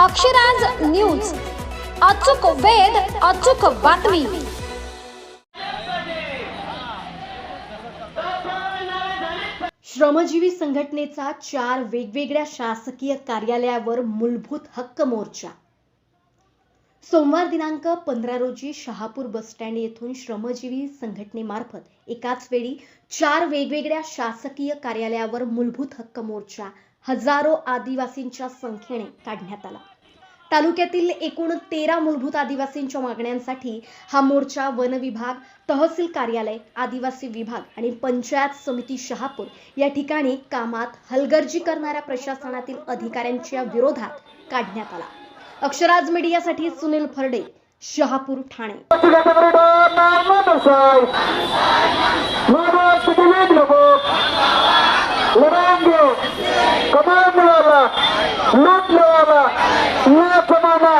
Akshraj news. अचूक वेध अचूक बातमी. श्रमजीवी संघटनेचा चार वेगवेगळ्या शासकीय कार्यालयावर मूलभूत हक्क मोर्चा. सोमवार दिनांक पंधरा रोजी शहापूर बसस्टँड येथून श्रमजीवी संघटनेमार्फत एकाच वेळी चार वेगवेगळ्या शासकीय कार्यालयावर मूलभूत हक्क मोर्चा हजारो आदिवासींच्या संख्येने काढण्यात आला. तालुक्यातील एकूण तेरा मूलभूत आदिवासींच्या मागण्यांसाठी हा मोर्चा वन विभाग तहसील कार्यालय आदिवासी विभाग आणि पंचायत समिती शहापूर या ठिकाणी कामात हलगर्जी करणाऱ्या प्रशासनातील अधिकाऱ्यांच्या विरोधात काढण्यात आला. Akshraj मीडियासाठी Sunil फरडे Shahapur Thane. Come on, brother. Look, brother. Look, brother.